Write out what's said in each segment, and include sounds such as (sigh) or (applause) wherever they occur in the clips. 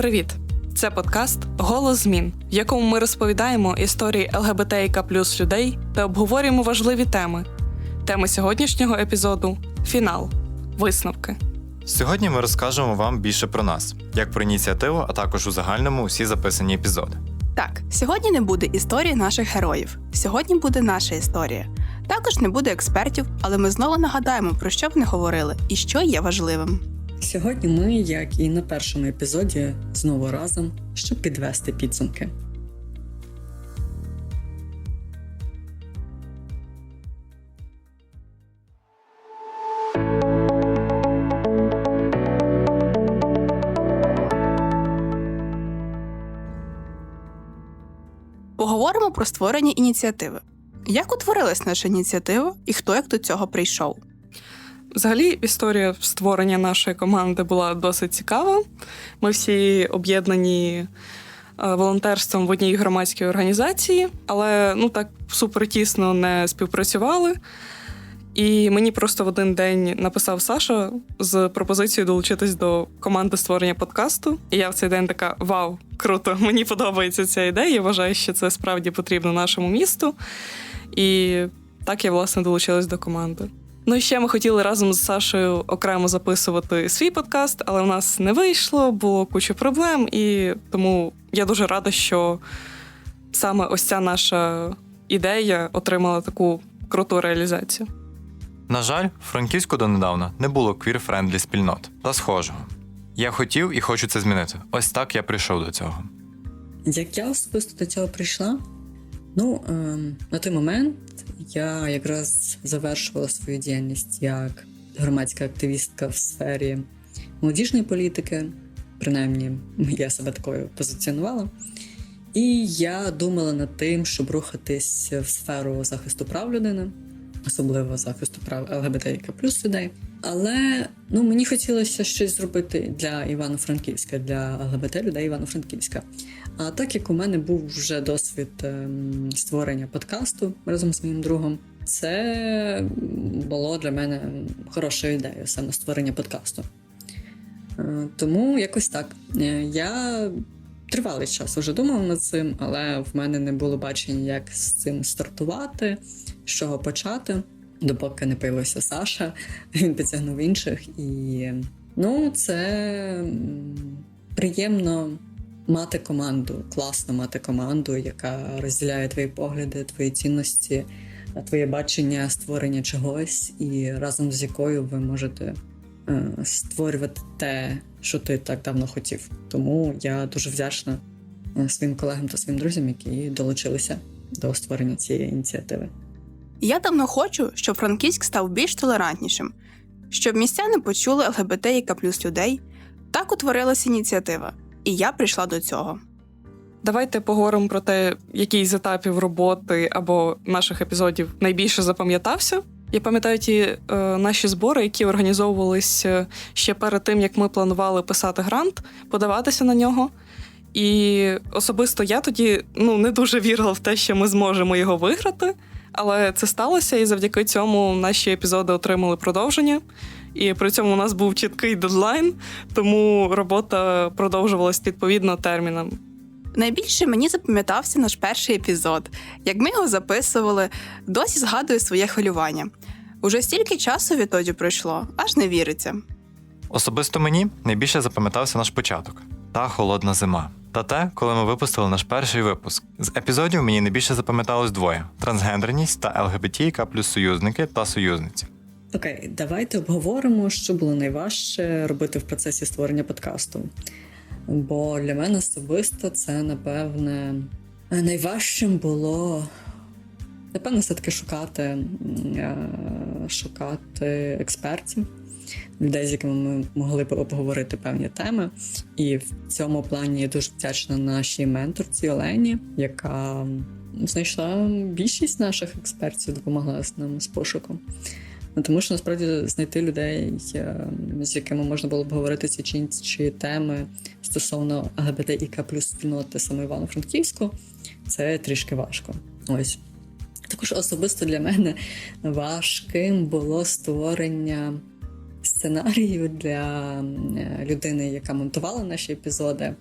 Привіт! Це подкаст Голос змін, в якому ми розповідаємо історії ЛГБТІК плюс людей та обговорюємо важливі теми. Теми сьогоднішнього епізоду фінал, висновки. Сьогодні ми розкажемо вам більше про нас, як про ініціативу, а також у загальному усі записані епізоди. Так, сьогодні не буде історії наших героїв. Сьогодні буде наша історія. Також не буде експертів, але ми знову нагадаємо, про що вони говорили і що є важливим. Сьогодні ми, як і на першому епізоді, знову разом, щоб підвести підсумки. Поговоримо про створення ініціативи. Як утворилась наша ініціатива і хто як до цього прийшов? Взагалі, історія створення нашої команди була досить цікава. Ми всі об'єднані е, волонтерством в одній громадській організації, але ну так супер тісно не співпрацювали. І мені просто в один день написав Саша з пропозицією долучитись до команди створення подкасту. І я в цей день така: Вау, круто! (laughs) Мені подобається ця ідея. Я вважаю, що це справді потрібно нашому місту. І так я власне долучилась до команди. Ну і ще ми хотіли разом з Сашою окремо записувати свій подкаст, але в нас не вийшло, було куча проблем, і тому я дуже рада, що саме ось ця наша ідея отримала таку круту реалізацію. На жаль, в Франківську донедавна не було квір-френдлі спільнот та схожого. Я хотів і хочу це змінити. Ось так я прийшов до цього. Як я особисто до цього прийшла? Ну, ем, на той момент я якраз завершувала свою діяльність як громадська активістка в сфері молодіжної політики, принаймні я себе такою позиціонувала. І я думала над тим, щоб рухатись в сферу захисту прав людини, особливо захисту прав ЛГБТІК плюс людей. Але ну, мені хотілося щось зробити для Івано-Франківська, для ЛГБТ людей Івано-Франківська. А так як у мене був вже досвід ем, створення подкасту разом з моїм другом, це було для мене хорошою ідеєю саме створення подкасту. Е, Тому якось так. Е, Я тривалий час вже думав над цим, але в мене не було бачення, як з цим стартувати, з чого почати. Допоки не появився Саша, він підтягнув інших. І ну, це приємно мати команду, класно мати команду, яка розділяє твої погляди, твої цінності, твоє бачення створення чогось, і разом з якою ви можете створювати те, що ти так давно хотів. Тому я дуже вдячна е, своїм колегам та своїм друзям, які долучилися до створення цієї ініціативи. Я давно хочу, щоб Франківськ став більш толерантнішим, щоб містяни почули ЛГБТІК плюс людей. Так утворилася ініціатива, і я прийшла до цього. Давайте поговоримо про те, який з етапів роботи або наших епізодів найбільше запам'ятався. Я пам'ятаю ті е, наші збори, які організовувалися ще перед тим, як ми планували писати грант, подаватися на нього. І особисто я тоді ну, не дуже вірила в те, що ми зможемо його виграти. Але це сталося, і завдяки цьому наші епізоди отримали продовження. І при цьому у нас був чіткий дедлайн, тому робота продовжувалась відповідно термінам. Найбільше мені запам'ятався наш перший епізод. Як ми його записували, досі згадую своє хвилювання. Уже стільки часу відтоді пройшло, аж не віриться. Особисто мені найбільше запам'ятався наш початок та холодна зима. Та те, коли ми випустили наш перший випуск. З епізодів мені найбільше запам'яталось двоє: трансгендерність та ЛГБТІК плюс союзники та союзниці. Окей, давайте обговоримо, що було найважче робити в процесі створення подкасту. Бо для мене особисто це, напевне, найважчим було напевно, все-таки шукати, е, шукати експертів, людей, з якими ми могли б обговорити певні теми. І в цьому плані я дуже вдячна нашій менторці Олені, яка знайшла більшість наших експертів, допомогла нам з пошуком. Ну, тому що насправді знайти людей, е, з якими можна було б говорити ці чи інші теми стосовно ЛГБТІК плюс спільноти саме Івано-Франківську, це трішки важко. Ось. Також особисто для мене важким було створення сценарію для е, людини, яка монтувала наші епізоди.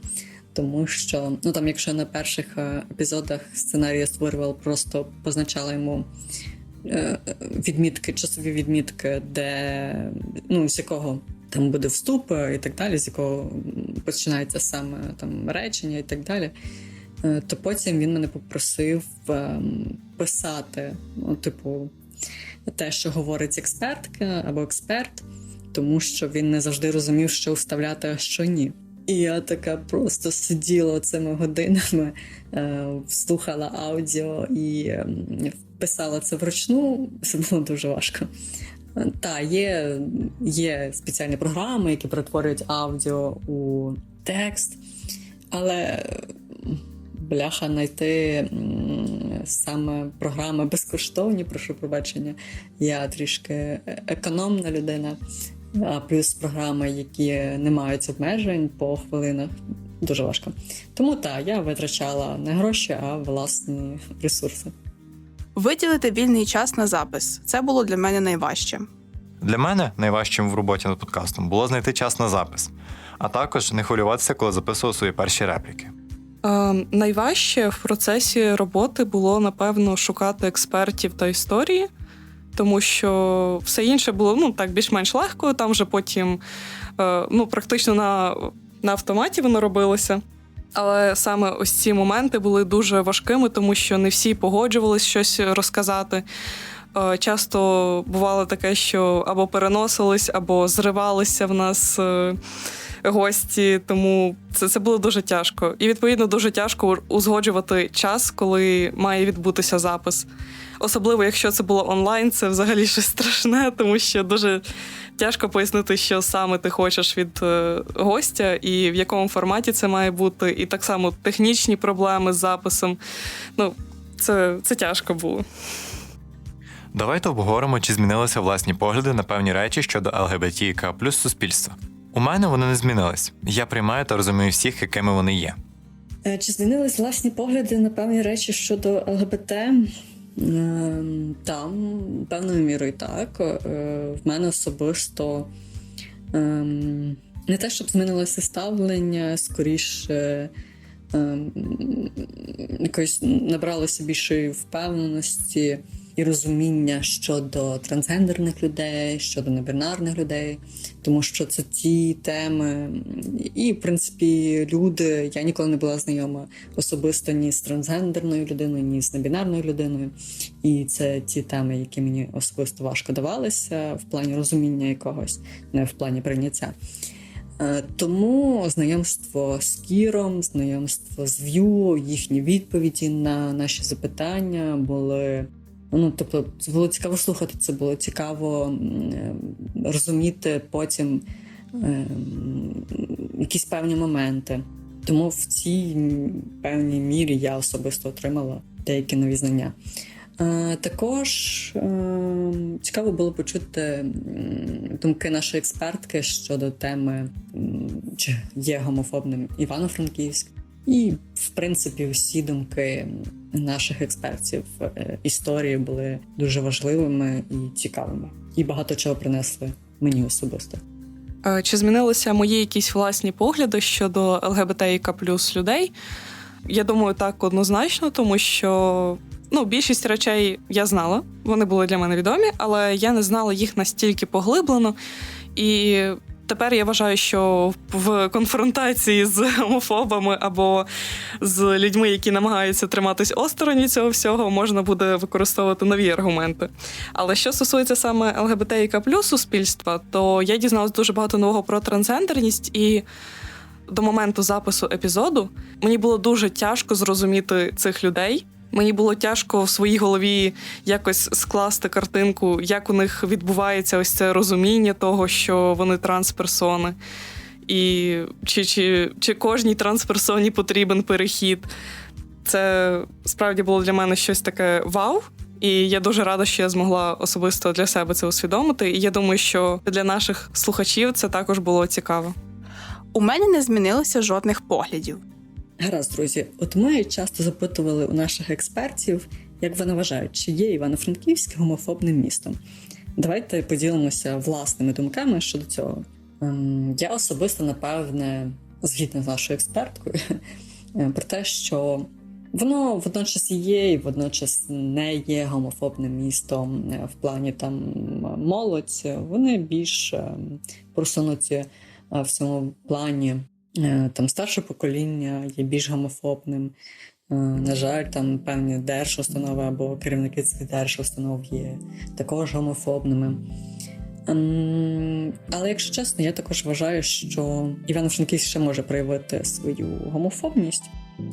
Тому що, ну там, якщо на перших е, епізодах сценарій я створювала, просто позначала йому е, відмітки, часові відмітки, де ну, з якого там буде вступ і так далі, з якого починається саме там речення і так далі. Е, То потім він мене попросив ем, писати, ну, типу, те, що говорить експертка або експерт, тому що він не завжди розумів, що вставляти, а що ні. І я така просто сиділа цими годинами, е, слухала аудіо і ем, писала це вручну. Це було дуже важко. Так, є, є спеціальні програми, які перетворюють аудіо у текст, але бляха знайти саме програми безкоштовні, прошу пробачення. Я трішки економна людина, а плюс програми, які не мають обмежень по хвилинах. Дуже важко. Тому так, я витрачала не гроші, а власні ресурси. Виділити вільний час на запис це було для мене найважче. Для мене найважчим в роботі над подкастом було знайти час на запис, а також не хвилюватися, коли записував свої перші репліки. Е, найважче в процесі роботи було, напевно, шукати експертів та історії, тому що все інше було ну, так більш-менш легко. Там вже потім е, ну, практично на, на автоматі воно робилося. Але саме ось ці моменти були дуже важкими, тому що не всі погоджувались щось розказати. Е, Часто бувало таке, що або переносились, або зривалися в нас е, гості, тому це, це було дуже тяжко. І відповідно дуже тяжко узгоджувати час, коли має відбутися запис. Особливо, якщо це було онлайн, це взагалі щось страшне, тому що дуже тяжко пояснити, що саме ти хочеш від е, гостя і в якому форматі це має бути. І так само технічні проблеми з записом. Ну, це, це тяжко було. Давайте обговоримо, чи змінилися власні погляди на певні речі щодо ЛГБТІК плюс суспільства. У мене вони не змінились. Я приймаю та розумію всіх, якими вони є. Е, Чи змінились власні погляди на певні речі щодо ЛГБТ? Ем, Там, певною мірою так. Е, В мене особисто ем, не те, щоб змінилося ставлення, скоріше ем, якось набралося більшої впевненості і розуміння щодо трансгендерних людей, щодо небінарних людей, тому що це ті теми, і в принципі люди. Я ніколи не була знайома особисто ні з трансгендерною людиною, ні з небінарною людиною. І це ті теми, які мені особисто важко давалися в плані розуміння якогось, не в плані прийняття. Е, Тому знайомство з Кіром, знайомство з В'ю, їхні відповіді на наші запитання були. Ну, тобто, це було цікаво слухати, це було цікаво е, розуміти потім е, якісь певні моменти. Тому в цій певній мірі я особисто отримала деякі нові знання. Е, Також е, цікаво було почути думки нашої експертки щодо теми, чи є гомофобним Івано-Франківськ. І, в принципі, всі думки наших експертів е, історії були дуже важливими і цікавими, і багато чого принесли мені особисто. Е, Чи змінилися мої якісь власні погляди щодо ЛГБТІК плюс людей? Я думаю, так однозначно, тому що ну, більшість речей я знала, вони були для мене відомі, але я не знала їх настільки поглиблено. І тепер я вважаю, що в конфронтації з гомофобами або з людьми, які намагаються триматись осторонь цього всього, можна буде використовувати нові аргументи. Але що стосується саме ЛГБТІК плюс суспільства, то я дізналась дуже багато нового про трансгендерність і. До моменту запису епізоду мені було дуже тяжко зрозуміти цих людей. Мені було тяжко в своїй голові якось скласти картинку, як у них відбувається ось це розуміння того, що вони трансперсони. І чи, чи, чи кожній трансперсоні потрібен перехід. Це справді було для мене щось таке вау. І я дуже рада, що я змогла особисто для себе це усвідомити. І я думаю, що для наших слухачів це також було цікаво. У мене не змінилося жодних поглядів. Гаразд, друзі, от ми часто запитували у наших експертів, як вони вважають, чи є Івано-Франківськ гомофобним містом. Давайте поділимося власними думками щодо цього. Ем, Я особисто, напевне, згідна з нашою експерткою, е, про те, що воно водночас є, і водночас не є гомофобним містом е, в плані там молодь. Вони більш е, просунуті е, в цьому плані. Е, Там старше покоління є більш гомофобним. Е, На жаль, там певні держустанови або керівники цих держустанов є також гомофобними. Ем, Але якщо чесно, я також вважаю, що Івано-Франківськ ще може проявити свою гомофобність,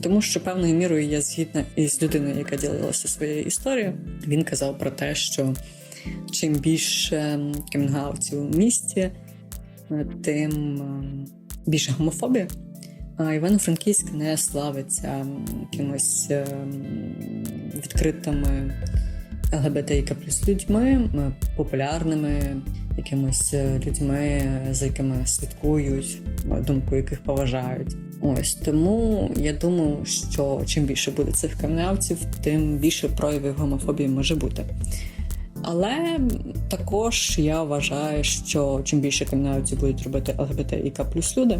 тому що певною мірою я згідна із людиною, яка ділилася своєю історією. Він казав про те, що чим більше кімінгаутів у місті, е, тим ем, більше гомофобія. А Івано-Франківськ не славиться якимось ем, відкритими ЛГБТІК плюс людьми, популярними якимись е, людьми, за якими слідкують, думку яких поважають. Ось тому я думаю, що чим більше буде цих камнеавців, тим більше проявів гомофобії може бути. Але також я вважаю, що чим більше камінавців будуть робити ЛГБТІК плюс люди,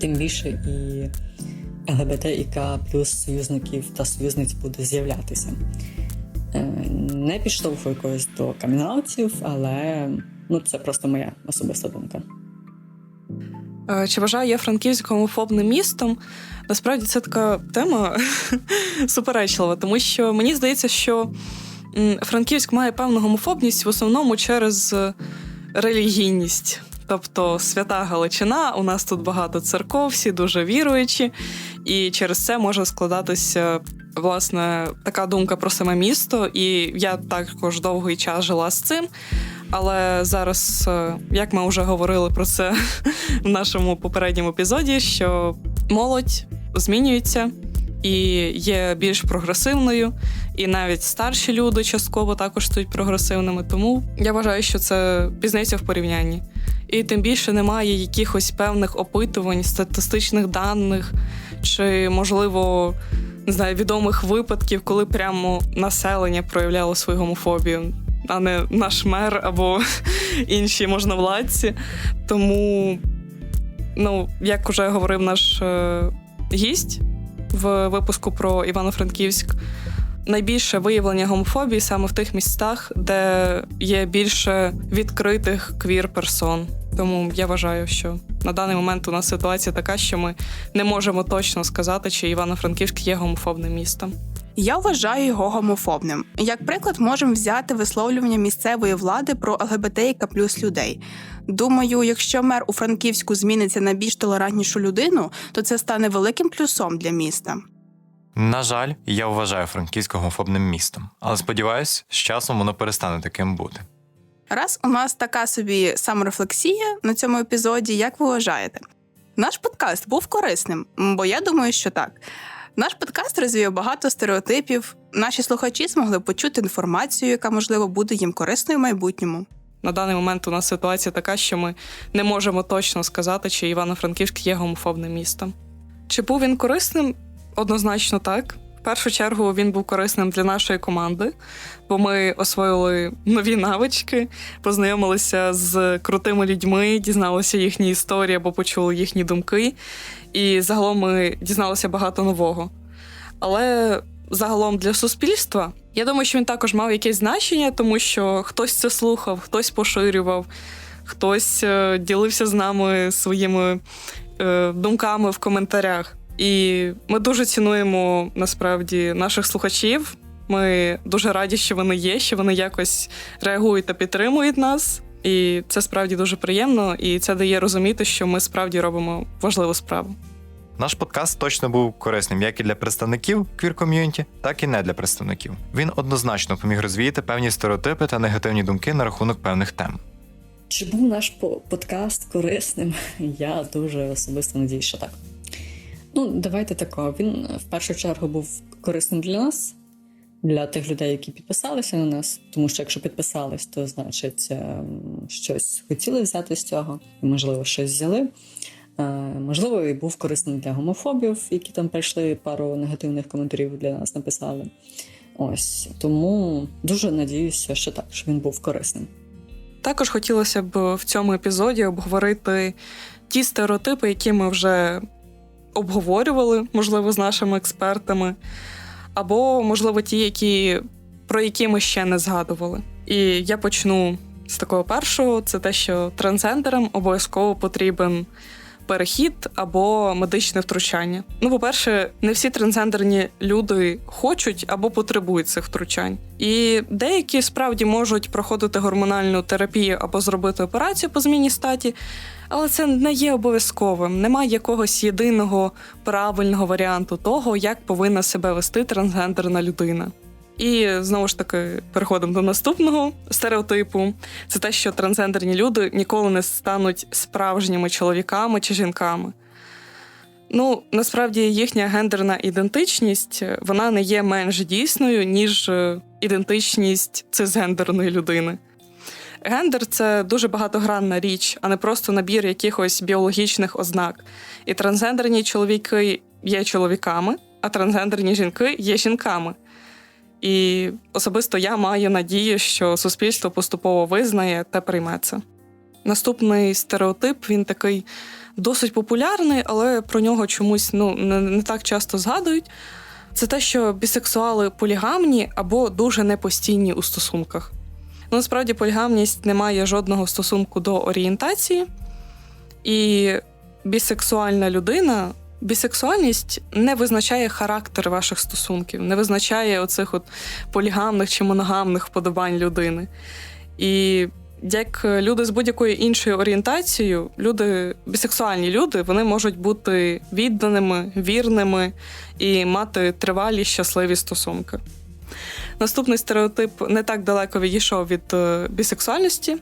тим більше і ЛГБТІК плюс союзників та союзниць буде з'являтися. Е, Не підштовхую когось до камінаутів, але ну, це просто моя особиста думка. Е, Чи вважаю я Франківськ гомофобним містом? Насправді це така тема (laughs) суперечлива, тому що мені здається, що Франківськ має певну гомофобність в основному через е, релігійність. Тобто свята Галичина, у нас тут багато церков, всі дуже віруючі, і через це може складатися власне така думка про саме місто. І я також довгий час жила з цим. Але зараз, е, як ми вже говорили про це (laughs) в нашому попередньому епізоді, що молодь змінюється і є більш прогресивною, і навіть старші люди частково також стають прогресивними. Тому я вважаю, що це пізниця в порівнянні. І тим більше немає якихось певних опитувань, статистичних даних чи, можливо, не знаю, відомих випадків, коли прямо населення проявляло свою гомофобію, а не наш мер або (laughs) інші можновладці. Тому, ну, як уже говорив наш е, гість в випуску про Івано-Франківськ, найбільше виявлення гомофобії саме в тих містах, де є більше відкритих квір-персон. Тому я вважаю, що на даний момент у нас ситуація така, що ми не можемо точно сказати, чи Івано-Франківськ є гомофобним містом. Я вважаю його гомофобним. Як приклад, можемо взяти висловлювання місцевої влади про ЛГБТІК плюс людей. Думаю, якщо мер у Франківську зміниться на більш толерантнішу людину, то це стане великим плюсом для міста. На жаль, я вважаю Франківськ гомофобним містом, але сподіваюсь, з часом воно перестане таким бути. Раз у нас така собі саморефлексія на цьому епізоді, як ви вважаєте? Наш подкаст був корисним, бо я думаю, що так. Наш подкаст розвіяв багато стереотипів. Наші слухачі змогли почути інформацію, яка можливо буде їм корисною в майбутньому. На даний момент у нас ситуація така, що ми не можемо точно сказати, чи Івано-Франківськ є гомофобним містом. Чи був він корисним? Однозначно так. В першу чергу він був корисним для нашої команди, бо ми освоїли нові навички, познайомилися з крутими людьми, дізналися їхні історії або почули їхні думки. І загалом ми дізналися багато нового. Але загалом для суспільства я думаю, що він також мав якесь значення, тому що хтось це слухав, хтось поширював, хтось е, ділився з нами своїми е, думками в коментарях. І ми дуже цінуємо насправді наших слухачів. Ми дуже раді, що вони є, що вони якось реагують та підтримують нас. І це справді дуже приємно, і це дає розуміти, що ми справді робимо важливу справу. Наш подкаст точно був корисним як і для представників квір-ком'юніті, так і не для представників. Він однозначно поміг розвіяти певні стереотипи та негативні думки на рахунок певних тем. Чи був наш по- подкаст корисним? (laughs) Я дуже особисто надію, що так. Ну, давайте тако. Він в першу чергу був корисним для нас, для тих людей, які підписалися на нас. Тому що якщо підписались, то значить ем, щось хотіли взяти з цього, і, можливо, щось взяли. Е, Можливо, і був корисним для гомофобів, які там прийшли пару негативних коментарів для нас написали. Ось тому дуже надіюся, що так, що він був корисним. також хотілося б в цьому епізоді обговорити ті стереотипи, які ми вже обговорювали, можливо, з нашими експертами, або, можливо, ті, які, про які ми ще не згадували. І я почну з такого першого: це те, що трансгендерам обов'язково потрібен перехід або медичне втручання. Ну, по-перше, не всі трансгендерні люди хочуть або потребують цих втручань. І деякі справді можуть проходити гормональну терапію або зробити операцію по зміні статі, але це не є обов'язковим. Немає якогось єдиного правильного варіанту того, як повинна себе вести трансгендерна людина. І знову ж таки переходимо до наступного стереотипу: це те, що трансгендерні люди ніколи не стануть справжніми чоловіками чи жінками. Ну, насправді їхня гендерна ідентичність вона не є менш дійсною, ніж е, ідентичність цисгендерної людини. Гендер це дуже багатогранна річ, а не просто набір якихось біологічних ознак. І трансгендерні чоловіки є чоловіками, а трансгендерні жінки є жінками. І особисто я маю надію, що суспільство поступово визнає та прийме це. Наступний стереотип він такий досить популярний, але про нього чомусь ну, не, так часто згадують. Це те, що бісексуали полігамні або дуже непостійні у стосунках. Ну, насправді, полігамність не має жодного стосунку до орієнтації, і бісексуальна людина Бісексуальність не визначає характер ваших стосунків, не визначає оцих от полігамних чи моногамних вподобань людини. І як люди з будь-якою іншою орієнтацією, люди, бісексуальні люди, вони можуть бути відданими, вірними і мати тривалі щасливі стосунки. Наступний стереотип не так далеко відійшов від е, бісексуальності.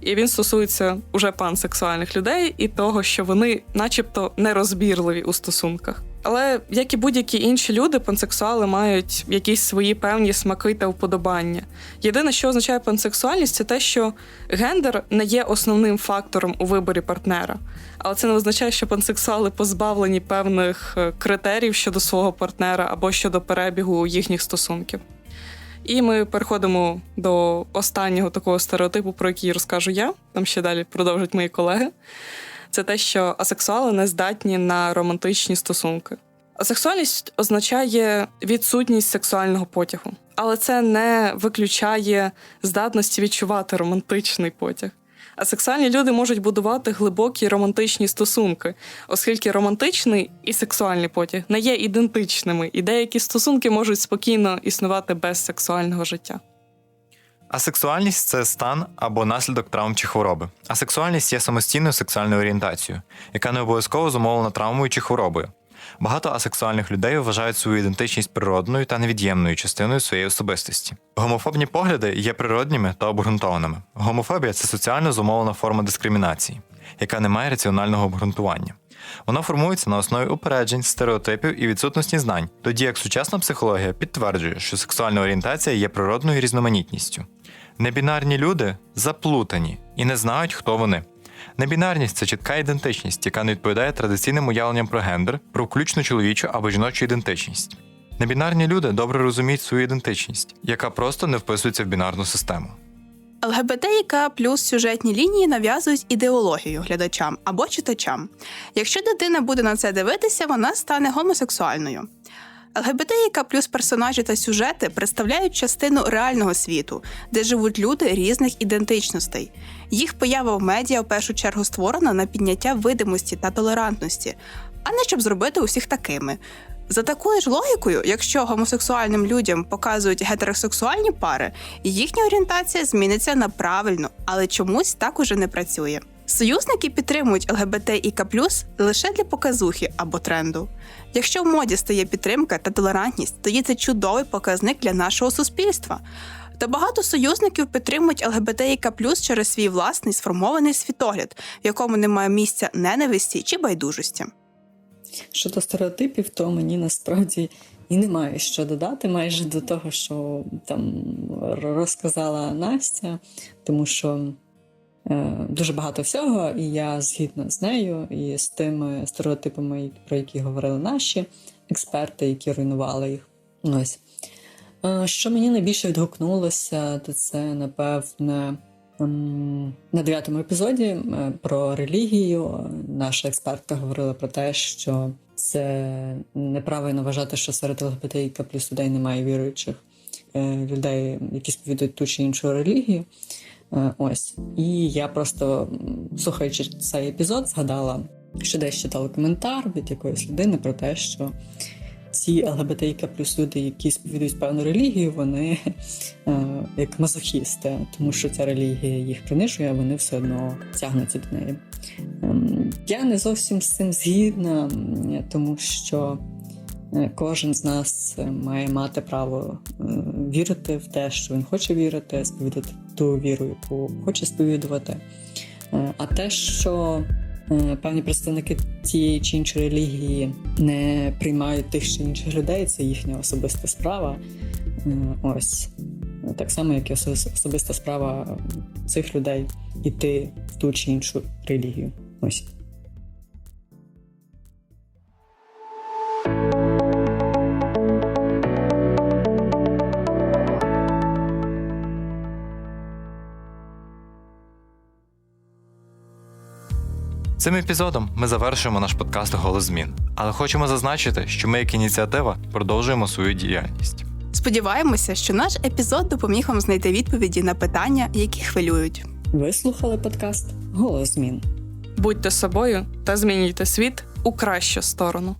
І він стосується уже пансексуальних людей і того, що вони, начебто, нерозбірливі у стосунках. Але як і будь-які інші люди, пансексуали мають якісь свої певні смаки та вподобання. Єдине, що означає пансексуальність, це те, що гендер не є основним фактором у виборі партнера. Але це не означає, що пансексуали позбавлені певних е, критеріїв щодо свого партнера або щодо перебігу їхніх стосунків. І ми переходимо до останнього такого стереотипу, про який розкажу я. Там ще далі продовжать мої колеги. Це те, що асексуали не здатні на романтичні стосунки. Асексуальність означає відсутність сексуального потягу, але це не виключає здатності відчувати романтичний потяг. Асексуальні люди можуть будувати глибокі романтичні стосунки, оскільки романтичний і сексуальний потяг не є ідентичними, і деякі стосунки можуть спокійно існувати без сексуального життя. Асексуальність це стан або наслідок травм чи хвороби. Асексуальність є самостійною сексуальною орієнтацією, яка не обов'язково зумовлена травмою чи хворобою. Багато асексуальних людей вважають свою ідентичність природною та невід'ємною частиною своєї особистості. Гомофобні погляди є природніми та обґрунтованими. Гомофобія це соціально зумовлена форма дискримінації, яка не має раціонального обґрунтування. Вона формується на основі упереджень, стереотипів і відсутності знань, тоді як сучасна психологія підтверджує, що сексуальна орієнтація є природною різноманітністю. Небінарні люди заплутані і не знають, хто вони. Небінарність це чітка ідентичність, яка не відповідає традиційним уявленням про гендер, про включно чоловічу або жіночу ідентичність. Небінарні люди добре розуміють свою ідентичність, яка просто не вписується в бінарну систему. ЛГБТІК плюс сюжетні лінії нав'язують ідеологію глядачам або читачам. Якщо дитина буде на це дивитися, вона стане гомосексуальною. ЛГБТІК плюс персонажі та сюжети представляють частину реального світу, де живуть люди різних ідентичностей. Їх поява в медіа в першу чергу створена на підняття видимості та толерантності, а не щоб зробити усіх такими. За такою ж логікою, якщо гомосексуальним людям показують гетеросексуальні пари, їхня орієнтація зміниться на правильну, але чомусь так уже не працює. Союзники підтримують ЛГБТІК лише для показухи або тренду. Якщо в моді стає підтримка та толерантність, тоді це чудовий показник для нашого суспільства. Та багато союзників підтримують ЛГБТІК через свій власний сформований світогляд, в якому немає місця ненависті чи байдужості. Щодо стереотипів, то мені насправді і немає що додати майже до того, що там розказала Настя, тому що дуже багато всього, і я згідна з нею і з тими стереотипами, про які говорили наші експерти, які руйнували їх. Ось. Е, що мені найбільше відгукнулося, то це, напевне, На дев'ятому епізоді е, про релігію е, наша експертка говорила про те, що це неправильно вважати, що серед ЛГБТІК плюс людей немає віруючих е, людей, які сповідують ту чи іншу релігію. Е, Ось. І я просто, слухаючи цей епізод, згадала, що десь читала коментар від якоїсь людини про те, що ці ЛГБТІК плюс люди, які сповідують певну релігію, вони е, як мазохісти, тому що ця релігія їх принижує, а вони все одно тягнуться до неї. Ем, Я не зовсім з цим згідна, тому що е, кожен з нас має мати право вірити в те, що він хоче вірити, сповідати ту віру, яку хоче сповідувати. Е, А те, що е, певні представники тієї чи іншої релігії не приймають тих чи інших людей, це їхня особиста справа. Е, Ось так само, як і особиста справа цих людей іти в ту чи іншу релігію. Ось. Цим епізодом ми завершуємо наш подкаст Голос змін, але хочемо зазначити, що ми, як ініціатива, продовжуємо свою діяльність. Сподіваємося, що наш епізод допоміг вам знайти відповіді на питання, які хвилюють. Ви слухали подкаст Голос змін. Будьте собою та змінюйте світ у кращу сторону.